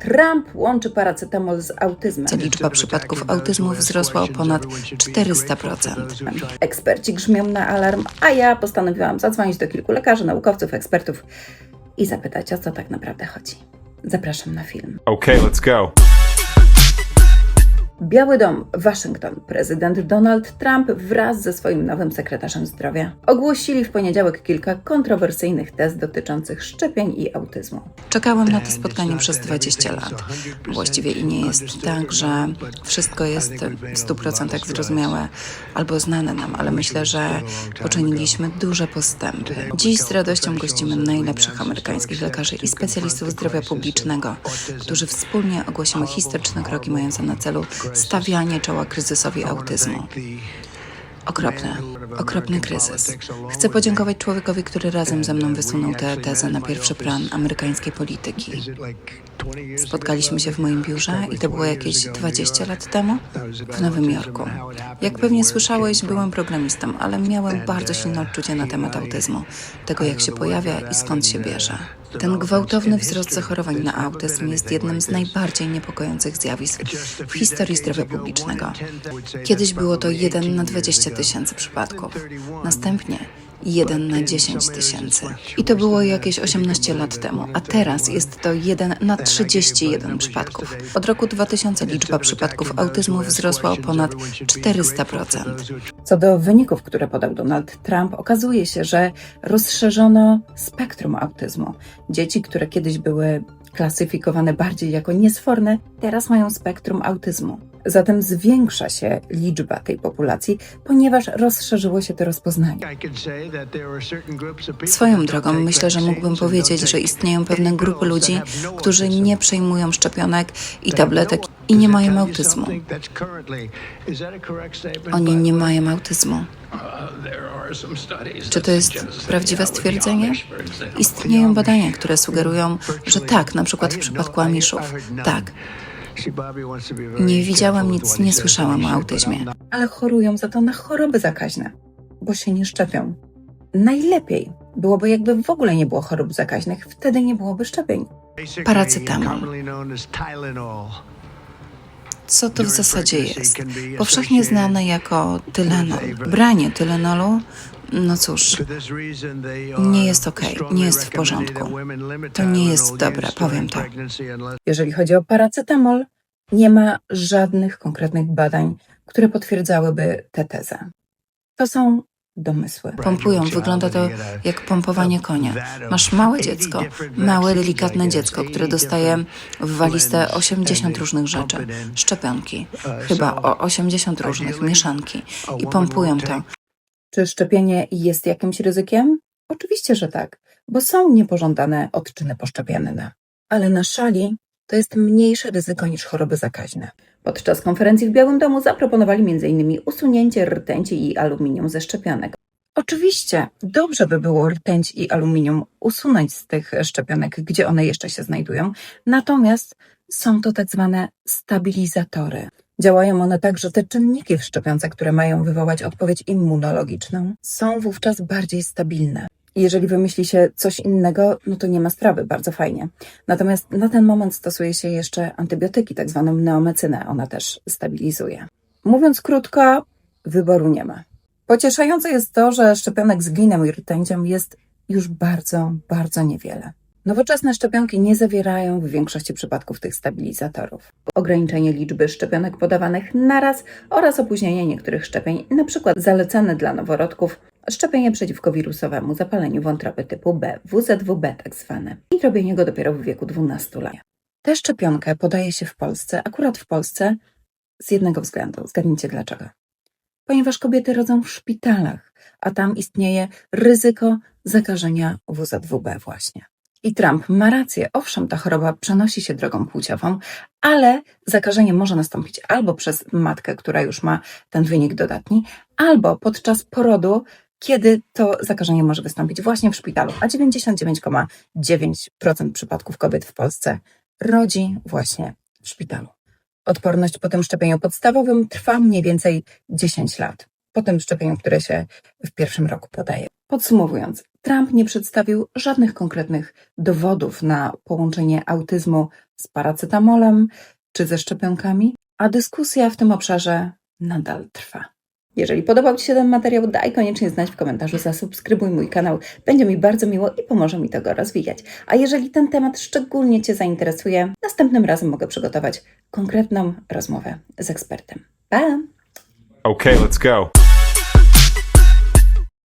Trump łączy paracetamol z autyzmem. Liczba przypadków autyzmu wzrosła o ponad 400%. Eksperci grzmią na alarm, a ja postanowiłam zadzwonić do kilku lekarzy, naukowców, ekspertów i zapytać, o co tak naprawdę chodzi. Zapraszam na film. Okay, let's go. Biały Dom, Waszyngton. Prezydent Donald Trump wraz ze swoim nowym sekretarzem zdrowia ogłosili w poniedziałek kilka kontrowersyjnych tez dotyczących szczepień i autyzmu. Czekałam na to spotkanie przez 20 lat. Właściwie i nie jest tak, że wszystko jest w 100% zrozumiałe albo znane nam, ale myślę, że poczyniliśmy duże postępy. Dziś z radością gościmy najlepszych amerykańskich lekarzy i specjalistów zdrowia publicznego, którzy wspólnie ogłosimy historyczne kroki mające na celu stawianie czoła kryzysowi autyzmu. Okropny, okropny kryzys. Chcę podziękować człowiekowi, który razem ze mną wysunął tę tezę na pierwszy plan amerykańskiej polityki. Spotkaliśmy się w moim biurze i to było jakieś 20 lat temu w Nowym Jorku. Jak pewnie słyszałeś, byłem programistą, ale miałem bardzo silne odczucie na temat autyzmu, tego jak się pojawia i skąd się bierze. Ten gwałtowny wzrost zachorowań na autyzm jest jednym z najbardziej niepokojących zjawisk w historii zdrowia publicznego. Kiedyś było to 1 na 20 tysięcy przypadków, następnie 1 na 10 tysięcy. I to było jakieś 18 lat temu, a teraz jest to 1 na 31 przypadków. Od roku 2000 liczba przypadków autyzmu wzrosła o ponad 400%. Co do wyników, które podał Donald Trump, okazuje się, że rozszerzono spektrum autyzmu. Dzieci, które kiedyś były klasyfikowane bardziej jako niesforne, teraz mają spektrum autyzmu. Zatem zwiększa się liczba tej populacji, ponieważ rozszerzyło się to rozpoznanie. Swoją drogą myślę, że mógłbym powiedzieć, że istnieją pewne grupy ludzi, którzy nie przyjmują szczepionek i tabletek i nie mają autyzmu. Oni nie mają autyzmu. Czy to jest prawdziwe stwierdzenie? Istnieją badania, które sugerują, że tak, na przykład w przypadku Amiszów. Tak. Nie widziałam nic, nie słyszałam o autyzmie. Ale chorują za to na choroby zakaźne, bo się nie szczepią. Najlepiej byłoby, jakby w ogóle nie było chorób zakaźnych, wtedy nie byłoby szczepień. Paracetamol. Co to w zasadzie jest? Powszechnie znane jako tylenol. Branie tylenolu, no cóż, nie jest okej, nie jest w porządku. To nie jest dobre, powiem to. Jeżeli chodzi o paracetamol, nie ma żadnych konkretnych badań, które potwierdzałyby tę tezę. To są domysły. Pompują, wygląda to jak pompowanie konia. Masz małe dziecko, małe, delikatne dziecko, które dostaje w walizce 80 różnych rzeczy. Szczepionki, chyba o 80 różnych, mieszanki. I pompują to. Czy szczepienie jest jakimś ryzykiem? Oczywiście, że tak, bo są niepożądane odczyny poszczepienne. Ale na szali to jest mniejsze ryzyko niż choroby zakaźne. Podczas konferencji w Białym Domu zaproponowali m.in. usunięcie rtęci i aluminium ze szczepionek. Oczywiście, dobrze by było rtęć i aluminium usunąć z tych szczepionek, gdzie one jeszcze się znajdują, natomiast są to tak zwane stabilizatory. Działają one tak, że te czynniki w szczepionce, które mają wywołać odpowiedź immunologiczną, są wówczas bardziej stabilne. Jeżeli wymyśli się coś innego, no to nie ma sprawy, bardzo fajnie. Natomiast na ten moment stosuje się jeszcze antybiotyki, tak zwaną neomecynę, ona też stabilizuje. Mówiąc krótko, wyboru nie ma. Pocieszające jest to, że szczepionek z glinem i rtęcią jest już bardzo, bardzo niewiele. Nowoczesne szczepionki nie zawierają w większości przypadków tych stabilizatorów. Ograniczenie liczby szczepionek podawanych naraz oraz opóźnienie niektórych szczepień, np. zalecane dla noworodków, szczepienie przeciwko wirusowemu zapaleniu wątroby typu B, WZWB tak zwane, i robienie go dopiero w wieku 12 lat. Tę szczepionkę podaje się w Polsce, akurat w Polsce, z jednego względu. Zgadnijcie dlaczego. Ponieważ kobiety rodzą w szpitalach, a tam istnieje ryzyko zakażenia WZWB właśnie. I Trump ma rację. Owszem, ta choroba przenosi się drogą płciową, ale zakażenie może nastąpić albo przez matkę, która już ma ten wynik dodatni, albo podczas porodu, kiedy to zakażenie może wystąpić właśnie w szpitalu. A 99,9% przypadków kobiet w Polsce rodzi właśnie w szpitalu. Odporność po tym szczepieniu podstawowym trwa mniej więcej 10 lat. Po tym szczepieniu, które się w pierwszym roku podaje. Podsumowując, Trump nie przedstawił żadnych konkretnych dowodów na połączenie autyzmu z paracetamolem czy ze szczepionkami, a dyskusja w tym obszarze nadal trwa. Jeżeli podobał Ci się ten materiał, daj koniecznie znać w komentarzu, zasubskrybuj mój kanał. Będzie mi bardzo miło i pomoże mi to go rozwijać. A jeżeli ten temat szczególnie Cię zainteresuje, następnym razem mogę przygotować konkretną rozmowę z ekspertem. Pa! Okay, let's go.